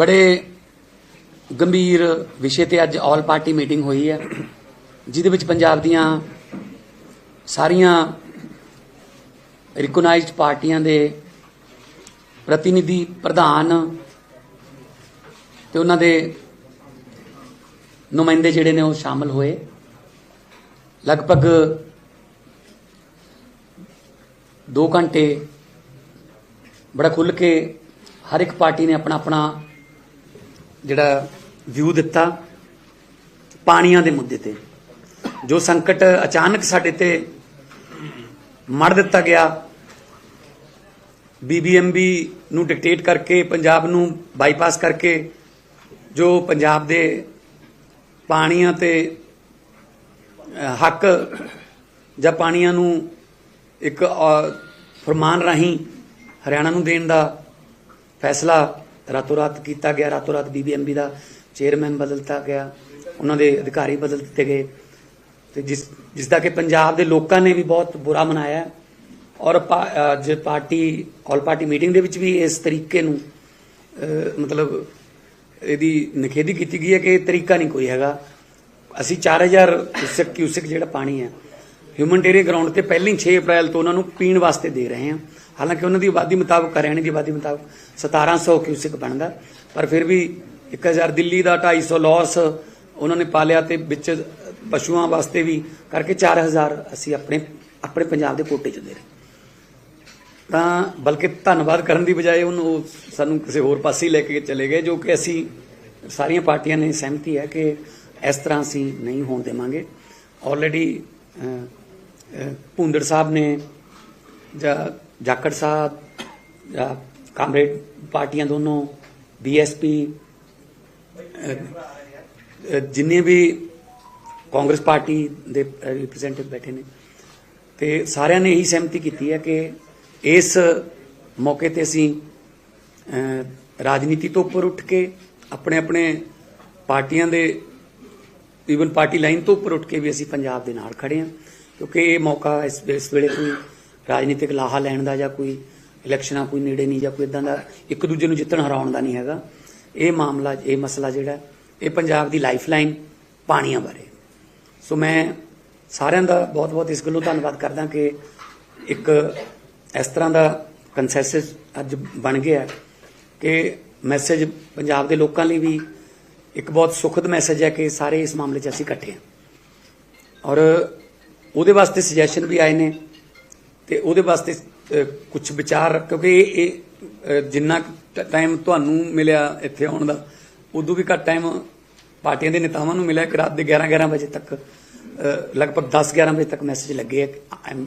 ਬੜੇ ਗੰਭੀਰ ਵਿਸ਼ੇ ਤੇ ਅੱਜ ਆਲ ਪਾਰਟੀ ਮੀਟਿੰਗ ਹੋਈ ਹੈ, ਜਿਹਦੇ ਵਿੱਚ ਪੰਜਾਬ ਦੀਆਂ ਸਾਰੀਆਂ ਰਿਕਗਨਾਈਜ਼ਡ ਪਾਰਟੀਆਂ ਦੇ ਪ੍ਰਤੀਨਿਧੀ ਪ੍ਰਧਾਨ ਤੇ ਉਹਨਾਂ ਦੇ ਨੁਮਾਇੰਦੇ ਜਿਹੜੇ ਨੇ ਉਹ ਸ਼ਾਮਲ ਹੋਏ। ਲਗਭਗ 2 ਘੰਟੇ ਬੜਾ ਖੁੱਲ ਕੇ ਹਰ ਇੱਕ ਪਾਰਟੀ ਨੇ ਆਪਣਾ ਆਪਣਾ ਜਿਹੜਾ ਵਿਊ ਦਿੱਤਾ ਪਾਣੀਆਂ ਦੇ ਮੁੱਦੇ ਤੇ ਜੋ ਸੰਕਟ ਅਚਾਨਕ ਸਾਡੇ ਤੇ ਮੜ ਦਿੱਤਾ ਗਿਆ ਬੀਬੀਐਮਬੀ ਨੂੰ ਡਿਕਟੇਟ ਕਰਕੇ ਪੰਜਾਬ ਨੂੰ ਬਾਈਪਾਸ ਕਰਕੇ ਜੋ ਪੰਜਾਬ ਦੇ ਪਾਣੀਆਂ ਤੇ ਹੱਕ ਜਾਂ ਪਾਣੀਆਂ ਨੂੰ ਇੱਕ ਅ, ਫਰਮਾਨ ਰਾਹੀਂ ਹਰਿਆਣਾ ਨੂੰ ਦੇਣ ਦਾ ਫੈਸਲਾ ਰਾਤੋਂ ਰਾਤ ਕੀਤਾ ਗਿਆ ਰਾਤੋਂ ਰਾਤ ਬੀਬੀਐਮਬੀ ਦਾ ਚੇਅਰਮੈਨ ਬਦਲਤਾ ਗਿਆ, ਉਹਨਾਂ ਦੇ ਅਧਿਕਾਰੀ ਬਦਲ ਦਿੱਤੇ ਗਏ। ਤੇ ਜਿਸ ਜਿਸ ਦਾ ਕਿ ਪੰਜਾਬ ਦੇ ਲੋਕਾਂ ਨੇ ਵੀ ਬਹੁਤ ਬੁਰਾ ਮਨਾਇਆ ਔਰ ਪਾ- ਅੱਜ ਪਾਰਟੀ ਆਲ ਪਾਰਟੀ ਮੀਟਿੰਗ ਦੇ ਵਿੱਚ ਵੀ ਇਸ ਤਰੀਕੇ ਨੂੰ ਮਤਲਬ ਇਹਦੀ ਨਿਖੇਧੀ ਕੀਤੀ ਗਈ ਹੈ ਕਿ ਇਹ ਤਰੀਕਾ ਨਹੀਂ ਕੋਈ ਹੈਗਾ। ਅਸੀਂ 4000 ਕਿਊਸਕ ਕਿਊਸਕ ਜਿਹੜਾ ਪਾਣੀ ਹੈ ਹਿਊਮਨਟੇਰੀਅਨ ਗਰਾਊਂਡ ਤੇ ਪਹਿਲਾਂ ਹੀ 6 ਅਪ੍ਰੈਲ ਤੋਂ ਉਹਨਾਂ ਨੂੰ ਪੀਣ ਵਾਸਤੇ ਦੇ ਰਹੇ ਹਾਂ। ਹਾਲਾਂਕਿ ਉਹਨਾਂ ਦੀ ਆਬਾਦੀ ਮੁਤਾਬਕ, ਹਰਿਆਣੇ ਦੀ ਆਬਾਦੀ ਮੁਤਾਬਕ 1700 ਕਿਊਸਿਕ ਬਣਦਾ। ਪਰ ਫਿਰ ਵੀ 1000 ਦਿੱਲੀ ਦਾ 250 ਲਾਸ ਉਹਨਾਂ ਨੇ ਪਾਲਿਆ ਤੇ ਵਿੱਚ ਪਸ਼ੂਆਂ ਵਾਸਤੇ ਵੀ ਕਰਕੇ 4000 ਅਸੀਂ ਆਪਣੇ ਆਪਣੇ ਪੰਜਾਬ ਦੇ ਕੋਟੇ ਚ ਦੇ ਰਹੇ। ਤਾਂ ਬਲਕਿ ਧੰਨਵਾਦ ਕਰਨ ਦੀ ਬਜਾਏ ਉਹਨੂੰ ਉਹ ਸਾਨੂੰ ਕਿਸੇ ਹੋਰ ਪਾਸੇ ਹੀ ਲੈ ਕੇ ਚਲੇ ਗਏ, ਜੋ ਕਿ ਅਸੀਂ ਸਾਰੀਆਂ ਪਾਰਟੀਆਂ ਨੇ ਸਹਿਮਤੀ ਹੈ ਕਿ ਇਸ ਤਰ੍ਹਾਂ ਅਸੀਂ ਨਹੀਂ ਹੋਣ ਦੇਵਾਂਗੇ। ਆਲਰੇਡੀ ਭੁੰਦੜ ਸਾਹਿਬ ਨੇ ਜਾਂ ਜਾਖੜ ਸਾਹਿਬ, ਜਾਂ ਕਾਮਰੇਡ ਪਾਰਟੀਆਂ ਦੋਨੋਂ ਬੀਐਸਪੀ ਜਿੰਨੇ ਵੀ ਕਾਂਗਰਸ ਪਾਰਟੀ ਦੇ ਰਿਪਰੈਜ਼ੈਂਟੇਟਿਵ ਬੈਠੇ ਨੇ, ਤੇ ਸਾਰਿਆਂ ਨੇ ਇਹੀ ਸਹਿਮਤੀ ਕੀਤੀ ਹੈ ਕਿ ਇਸ ਮੌਕੇ ਤੇ ਅਸੀਂ ਰਾਜਨੀਤੀ ਤੋਂ ਉੱਪਰ ਉੱਠ ਕੇ ਆਪਣੇ ਆਪਣੇ ਪਾਰਟੀਆਂ ਦੇ ਈਵਨ ਪਾਰਟੀ ਲਾਈਨ ਤੋਂ ਉੱਪਰ ਉੱਠ ਕੇ ਵੀ ਅਸੀਂ ਪੰਜਾਬ ਦੇ ਨਾਲ ਖੜੇ ਹਾਂ, ਕਿਉਂਕਿ ਇਹ ਮੌਕਾ ਇਸ ਵੇਲੇ ਕੋਈ ਰਾਜਨੀਤਿਕ ਲਾਹਾ ਲੈਣ ਦਾ ਜਾਂ ਕੋਈ ਇਲੈਕਸ਼ਨਾਂ ਕੋਈ ਨੇੜੇ ਨਹੀਂ ਜਾਂ ਕੋਈ ਇਦਾਂ ਦਾ ਇੱਕ ਦੂਜੇ ਨੂੰ ਜਿੱਤਣ ਹਰਾਉਣ ਦਾ ਨਹੀਂ ਹੈਗਾ। ਇਹ ਮਾਮਲਾ, ਇਹ ਮਸਲਾ ਜਿਹੜਾ, ਇਹ ਪੰਜਾਬ ਦੀ ਲਾਈਫਲਾਈਨ ਪਾਣੀਆਂ ਬਾਰੇ। ਸੋ ਮੈਂ ਸਾਰਿਆਂ ਦਾ ਬਹੁਤ-ਬਹੁਤ ਇਸ ਗੱਲੋਂ ਧੰਨਵਾਦ ਕਰਦਾ ਕਿ ਇੱਕ ਇਸ ਤਰ੍ਹਾਂ ਦਾ ਕੰਸੈਂਸਸ ਅੱਜ ਬਣ ਗਿਆ ਕਿ ਮੈਸੇਜ ਪੰਜਾਬ ਦੇ ਲੋਕਾਂ ਲਈ ਵੀ ਇੱਕ ਬਹੁਤ ਸੁਖਦ ਮੈਸੇਜ ਹੈ ਕਿ ਸਾਰੇ ਇਸ ਮਾਮਲੇ 'ਚ ਅਸੀਂ ਇਕੱਠੇ ਹਾਂ। ਔਰ ਉਹਦੇ ਵਾਸਤੇ ਸੁਜੈਸ਼ਨ ਵੀ ਆਏ ਨੇ। ਤੇ ਉਹਦੇ ਵਾਸਤੇ ਕੁਝ ਵਿਚਾਰ ਕਿਉਂਕਿ ਇਹ ਇਹ, ਜਿੰਨਾ ਟਾਈਮ ਤੁਹਾਨੂੰ ਮਿਲਿਆ ਇੱਥੇ ਆਉਣ ਦਾ ਉਦੋਂ ਵੀ ਘੱਟ ਟਾਈਮ ਪਾਰਟੀਆਂ ਦੇ ਨੇਤਾਵਾਂ ਨੂੰ ਮਿਲਿਆ ਕਿ ਰਾਤ ਦੇ 11 11 ਵਜੇ ਤੱਕ ਲਗਭਗ 10 11 ਵਜੇ ਤੱਕ ਮੈਸੇਜ ਲੱਗੇ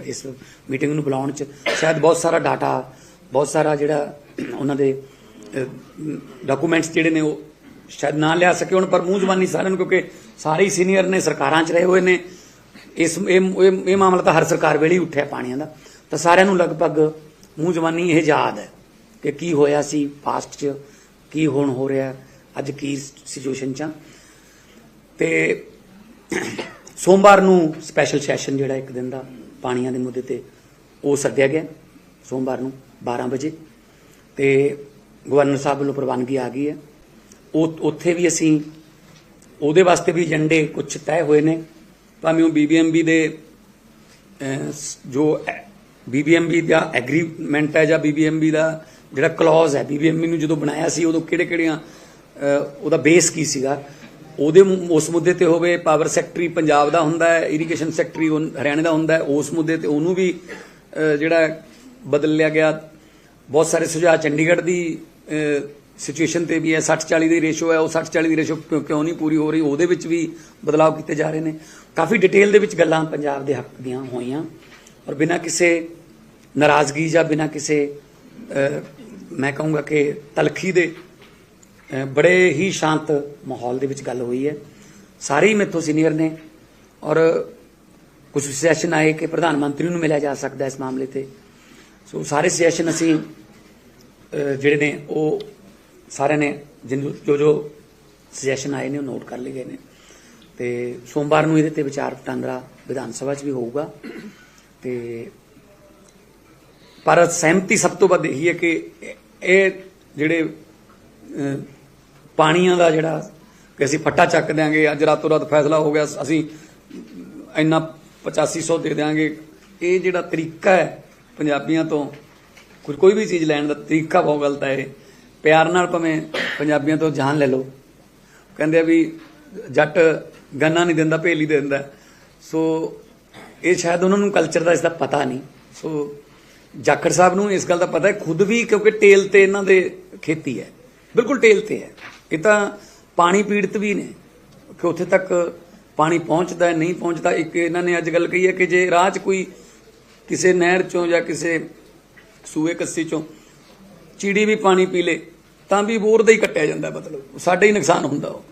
ਇਸ ਮੀਟਿੰਗ ਨੂੰ ਬੁਲਾਉਣ ਚ। ਸ਼ਾਇਦ ਬਹੁਤ ਸਾਰਾ ਡਾਟਾ ਬਹੁਤ ਸਾਰਾ ਜਿਹੜਾ ਉਹਨਾਂ ਦੇ ਡਾਕੂਮੈਂਟਸ ਜਿਹੜੇ ਨੇ ਉਹ ਸ਼ਾਇਦ ਨਾ ਲਿਆ ਸਕੇ ਹੁਣ ਪਰ ਮੂੰਹ ਜ਼ਬਾਨੀ ਸਾਰਿਆਂ ਨੂੰ ਕਿਉਂਕਿ ਸਾਰੇ ਹੀ ਸੀਨੀਅਰ ਨੇ ਸਰਕਾਰਾਂ 'ਚ ਰਹੇ ਹੋਏ ਨੇ। ਇਸ ਇਹ- ਇਹ ਮਾਮਲਾ ਤਾਂ ਹਰ ਸਰਕਾਰ ਵੇਲੇ ਹੀ ਉੱਠਿਆ ਪਾਣੀਆਂ ਦਾ। ਤਾਂ ਸਾਰਿਆਂ ਨੂੰ ਲਗਭਗ ਮੂੰਹ ਜਵਾਨੀ ਇਹ ਯਾਦ ਹੈ ਕਿ ਕੀ ਹੋਇਆ ਸੀ ਪਾਸਟ 'ਚ ਕੀ ਹੁਣ ਹੋ ਰਿਹਾ ਅੱਜ ਕੀ ਸਿਚੁਏਸ਼ਨ 'ਚ ਆ। ਤੇ ਸੋਮਵਾਰ ਨੂੰ ਸਪੈਸ਼ਲ ਸੈਸ਼ਨ ਜਿਹੜਾ ਇੱਕ ਦਿਨ ਦਾ ਪਾਣੀਆਂ ਦੇ ਮੁੱਦੇ ਤੇ ਉਹ ਸੱਦਿਆ ਗਿਆ ਸੋਮਵਾਰ ਨੂੰ 12 ਵਜੇ। ਤੇ ਗਵਰਨਰ ਸਾਹਿਬ ਵੱਲੋਂ ਪ੍ਰਵਾਨਗੀ ਆ ਗਈ ਹੈ। ਉਹ ਉੱਥੇ ਵੀ ਅਸੀਂ ਉਹਦੇ ਵਾਸਤੇ ਵੀ ਏਜੰਡੇ ਕੁਝ ਤੈਅ ਹੋਏ ਨੇ। ਭਾਵੇਂ ਉਹ ਬੀਬੀਐਮਬੀ ਦੇ ਅਹ, ਸ- ਜੋ ਬੀਬੀਐਮਬੀ ਦਾ ਐਗਰੀਮੈਂਟ ਹੈ ਜਾਂ ਬੀਬੀਐਮਬੀ ਦਾ ਜਿਹੜਾ ਕਲੌਜ਼ ਹੈ ਬੀਬੀਐਮਬੀ ਨੂੰ ਜਦੋਂ ਬਣਾਇਆ ਸੀ, ਉਦੋਂ ਕਿਹੜੇ ਕਿਹੜੀਆਂ ਉਹਦਾ ਬੇਸ ਕੀ ਸੀਗਾ? ਉਹਦੇ ਉਸ ਮੁੱਦੇ ਤੇ ਹੋਵੇ ਪਾਵਰ ਸੈਕਟਰੀ ਪੰਜਾਬ ਦਾ ਹੁੰਦਾ ਹੈ ਇਰੀਗੇਸ਼ਨ ਸੈਕਟਰੀ ਹਰਿਆਣੇ ਦਾ ਹੁੰਦਾ ਹੈ, ਉਸ ਮੁੱਦੇ ਤੇ ਉਹਨੂੰ ਵੀ ਜਿਹੜਾ ਬਦਲ ਲਿਆ ਗਿਆ। ਬਹੁਤ ਸਾਰੇ ਸੁਝਾਅ ਚੰਡੀਗੜ੍ਹ ਦੀ ਸਿਚੁਏਸ਼ਨ ਤੇ ਵੀ ਹੈ 60 40 ਦੀ ਰੇਸ਼ੋ ਹੈ, ਉਹ 60 40 ਦੀ ਰੇਸ਼ੋ ਕਿਉਂ ਕਿਉਂ ਨਹੀਂ ਪੂਰੀ ਹੋ ਰਹੀ, ਉਹਦੇ ਵਿੱਚ ਵੀ ਬਦਲਾਅ ਕੀਤੇ ਜਾ ਰਹੇ ਨੇ। ਕਾਫੀ ਡਿਟੇਲ ਦੇ ਵਿੱਚ ਗੱਲਾਂ ਪੰਜਾਬ ਦੇ ਹੱਕ ਦੀਆਂ ਹੋਈਆਂ। ਔਰ ਬਿਨਾਂ ਕਿਸੇ ਨਾਰਾਜ਼ਗੀ ਜਾਂ ਬਿਨਾਂ ਕਿਸੇ ਮੈਂ ਕਹੂੰਗਾ ਕਿ ਤਲਖੀ ਦੇ ਬੜੇ ਹੀ ਸ਼ਾਂਤ ਮਾਹੌਲ ਦੇ ਵਿੱਚ ਗੱਲ ਹੋਈ ਹੈ ਸਾਰੇ ਹੀ ਮੇਥੋਂ ਸੀਨੀਅਰ ਨੇ ਔਰ ਕੁਝ ਸੁਜੈਸ਼ਨ ਆਏ ਕਿ ਪ੍ਰਧਾਨ ਮੰਤਰੀ ਨੂੰ ਮਿਲਿਆ ਜਾ ਸਕਦਾ ਇਸ ਮਾਮਲੇ ਤੇ ਸੋ ਸਾਰੇ ਸੁਜੈਸ਼ਨ ਅਸੀਂ ਜਿਹੜੇ ਨੇ ਉਹ ਸਾਰਿਆਂ ਨੇ ਜਿਹਨੂੰ ਜੋ ਜੋ ਸੁਜੈਸ਼ਨ ਆਏ ਨੇ ਉਹ ਨੋਟ ਕਰ ਲਏ ਗਏ ਨੇ ਤੇ ਸੋਮਵਾਰ ਨੂੰ ਇਹਦੇ ਤੇ ਵਿਚਾਰ ਵਟਾਂਦਰਾ ਵਿਧਾਨ ਸਭਾ 'ਚ ਵੀ ਹੋਊਗਾ ਤੇ ਪਰ ਸਹਿਮਤੀ ਸਭ ਤੋਂ ਵੱਧ ਇਹੀ ਹੈ ਕਿ ਇਹ- ਜਿਹੜੇ ਪਾਣੀਆਂ ਦਾ ਜਿਹੜਾ ਕਿ ਅਸੀਂ ਫੱਟਾ ਚੱਕ ਦਿਆਂਗੇ, ਅੱਜ ਰਾਤੋਂ ਰਾਤ ਫੈਸਲਾ ਹੋ ਗਿਆ, ਅਸੀਂ ਇੰਨਾ 8500 ਦੇ ਦਿਆਂਗੇ। ਇਹ ਜਿਹੜਾ ਤਰੀਕਾ ਹੈ ਪੰਜਾਬੀਆਂ ਤੋਂ ਕੁਝ ਕੋਈ ਵੀ ਚੀਜ਼ ਲੈਣ ਦਾ ਤਰੀਕਾ ਬਹੁਤ ਗਲਤ ਹੈ ਇਹ। ਪਿਆਰ ਨਾਲ ਭਾਵੇਂ ਪੰਜਾਬੀਆਂ ਤੋਂ ਜਾਨ ਲੈ ਲਓ। ਕਹਿੰਦੇ ਆ ਵੀ ਜੱਟ ਗੰਨਾ ਨਹੀਂ ਦਿੰਦਾ, ਭੇਲੀ ਦੇ ਦਿੰਦਾ। ਸੋ ਇਹ ਸ਼ਾਇਦ ਉਹਨਾਂ ਨੂੰ ਕਲਚਰ ਦਾ ਇਸ ਦਾ ਪਤਾ ਨਹੀਂ। ਸੋ ਜਾਖੜ ਸਾਹਿਬ ਨੂੰ ਇਸ ਗੱਲ ਦਾ ਪਤਾ ਹੈ, ਖੁਦ ਵੀ ਕਿਉਂਕਿ ਟੇਲ ਤੇ ਇਹਨਾਂ ਦੇ ਖੇਤੀ ਹੈ। ਬਿਲਕੁਲ ਟੇਲ ਤੇ ਹੈ। ਇਹ ਤਾਂ ਪਾਣੀ ਪੀੜਤ ਵੀ ਨੇ। ਕਿ ਉੱਥੇ ਤੱਕ ਪਾਣੀ ਪਹੁੰਚਦਾ ਹੈ, ਨਹੀਂ ਪਹੁੰਚਦਾ, ਇੱਕ ਇਹਨਾਂ ਨੇ ਅੱਜ ਗੱਲ ਕਹੀ ਹੈ ਕਿ ਜੇ ਰਾਹ 'ਚ ਕੋਈ ਕਿਸੇ ਨਹਿਰ ਚੋਂ ਜਾਂ ਕਿਸੇ ਸੂਏ ਕੱਸੀ ਚੋਂ ਚਿੜੀ ਵੀ ਪਾਣੀ ਪੀ ਲੇ, ਤਾਂ ਵੀ ਬੋਰ ਦਾ ਹੀ ਕੱਟਿਆ ਜਾਂਦਾ ਮਤਲਬ। ਸਾਡਾ ਹੀ ਨੁਕਸਾਨ ਹੁੰਦਾ ਉਹ।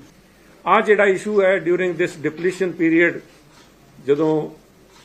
ਆ ਜਿਹੜਾ ਇਸ਼ੂ ਹੈ ਡਿਊਰਿੰਗ ਦਿਸ ਡਿਪਲੀਸ਼ਨ ਪੀਰੀਅਡ ਜਦੋਂ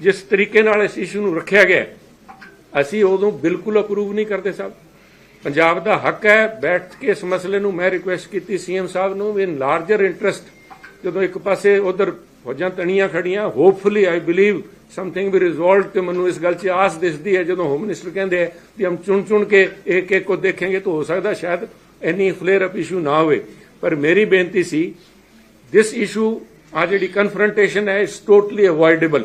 ਜਿਸ ਤਰੀਕੇ ਨਾਲ ਇਸ ਇਸ਼ੂ ਨੂੰ ਰੱਖਿਆ ਗਿਆ ਅਸੀਂ ਉਦੋਂ ਬਿਲਕੁਲ ਅਪਰੂਵ ਨਹੀਂ ਕਰਦੇ ਸਾਹਿਬ। ਪੰਜਾਬ ਦਾ ਹੱਕ ਹੈ, ਬੈਠ ਕੇ ਇਸ ਮਸਲੇ ਨੂੰ ਮੈਂ ਰਿਕੁਐਸਟ ਕੀਤੀ ਸੀਐਮ ਸਾਹਿਬ ਨੂੰ ਵੀ ਇਨ ਲਾਰਜਰ ਇੰਟਰਸਟ ਜਦੋਂ ਇੱਕ ਪਾਸੇ ਉਧਰ ਫੌਜਾਂ ਤਣੀਆਂ ਖੜੀਆਂ ਹੋਪਫੁਲੀ ਆਈ ਬਲੀਵ ਸਮਥਿੰਗ ਵੀ ਰਿਜੋਲਵ ਤੇ ਮੈਨੂੰ ਇਸ ਗੱਲ 'ਚ ਆਸ ਦਿਸਦੀ ਹੈ, ਜਦੋਂ ਹੋਮ ਮਿਨਿਸਟਰ ਕਹਿੰਦੇ ਆ ਕਿ ਹਮ ਚੁਣ ਚੁਣ ਕੇ ਇੱਕ ਇੱਕ ਕੋ ਦੇਖਾਂਗੇ ਤਾਂ ਹੋ ਸਕਦਾ ਸ਼ਾਇਦ ਇੰਨੀ ਫਲੇਅਰ ਅਪ ਇਸ਼ੂ ਨਾ ਹੋਵੇ। ਪਰ ਮੇਰੀ ਬੇਨਤੀ ਸੀ ਦਿਸ ਇਸ਼ੂ ਆ ਜਿਹੜੀ ਕਨਫਰੰਟੇਸ਼ਨ ਹੈ is totally avoidable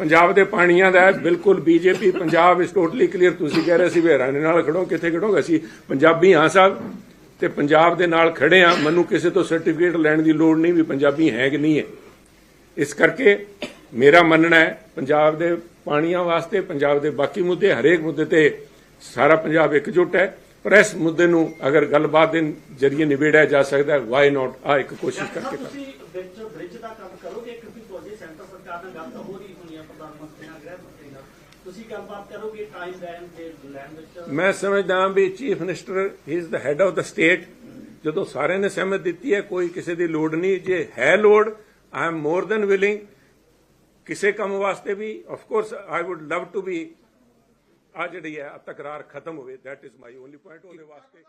ਪੰਜਾਬ ਦੇ ਪਾਣੀਆਂ ਦਾ ਬਿਲਕੁਲ ਬੀਜੇਪੀ, ਪੰਜਾਬ ਇਸ ਟੋਟਲੀ ਕਲੀਅਰ ਤੁਸੀਂ ਕਹਿ ਰਹੇ ਸੀ ਵੀ ਹਰਿਆਣੇ ਨਾਲ ਖੜੋ, ਕਿੱਥੇ ਖੜੋਗੇ ਅਸੀਂ? ਪੰਜਾਬੀ ਹਾਂ ਸਾਹਿਬ, ਤੇ ਪੰਜਾਬ ਦੇ ਨਾਲ ਖੜੇ ਆ ਮੈਨੂੰ ਕਿਸੇ ਤੋਂ ਸਰਟੀਫਿਕੇਟ ਲੈਣ ਦੀ ਲੋੜ ਨਹੀਂ ਵੀ ਪੰਜਾਬੀ ਹੈ ਕਿ ਨਹੀਂ ਹੈ। ਇਸ ਕਰਕੇ ਮੇਰਾ ਮੰਨਣਾ ਹੈ, ਪੰਜਾਬ ਦੇ ਪਾਣੀਆਂ ਵਾਸਤੇ, ਪੰਜਾਬ ਦੇ ਬਾਕੀ ਮੁੱਦੇ, ਹਰੇਕ ਮੁੱਦੇ ਤੇ ਸਾਰਾ ਪੰਜਾਬ ਇਕਜੁੱਟ ਹੈ। ਪਰ ਇਸ ਮੁੱਦੇ ਨੂੰ ਅਗਰ ਗੱਲਬਾਤ ਦੇ ਜ਼ਰੀਏ ਨਿਬੇੜਿਆ ਜਾ ਸਕਦਾ ਹੈ ਵਾਈ ਨਾਟ ਆ ਇੱਕ ਕੋਸ਼ਿਸ਼ ਕਰਕੇ ਕਰ ਤੁਸੀਂ ਬ੍ਰਿਜ ਦਾ ਕੰਮ ਕਰੋਗੇ? ਕਿਉਂਕਿ ਤੁਹਾਡੀ ਸੈਂਟਰ ਸਰਕਾਰ ਨਾਲ ਗੱਲ ਤਾਂ ਹੋ ਰਹੀ ਹੋਣੀ ਹੈ ਪ੍ਰਧਾਨ ਮੰਤਰੀ ਨਾਲ ਗ੍ਰਹਿ ਮੰਤਰੀ ਨਾਲ ਤੁਸੀਂ ਗੱਲਬਾਤ ਕਰੋਗੇ ਟਾਈਮ ਲੈਣ ਦੇ ਲੈਣ ਵਿੱਚ? ਮੈਂ ਸਮਝਦਾ ਵੀ chief minister is the head of the state ਜਦੋਂ ਸਾਰਿਆਂ ਨੇ ਸਹਿਮਤ ਦਿੱਤੀ ਹੈ, ਕੋਈ ਕਿਸੇ ਦੀ ਲੋੜ ਨਹੀਂ। ਜੇ ਹੈ ਲੋੜ I am more than willing ਕਿਸੇ ਕੰਮ ਵਾਸਤੇ ਵੀ of course I would love to be ਆ ਜਿਹੜੀ ਹੈ, ਤਕਰਾਰ ਖਤਮ ਹੋਵੇ। That is my only point ਉਹਦੇ ਵਾਸਤੇ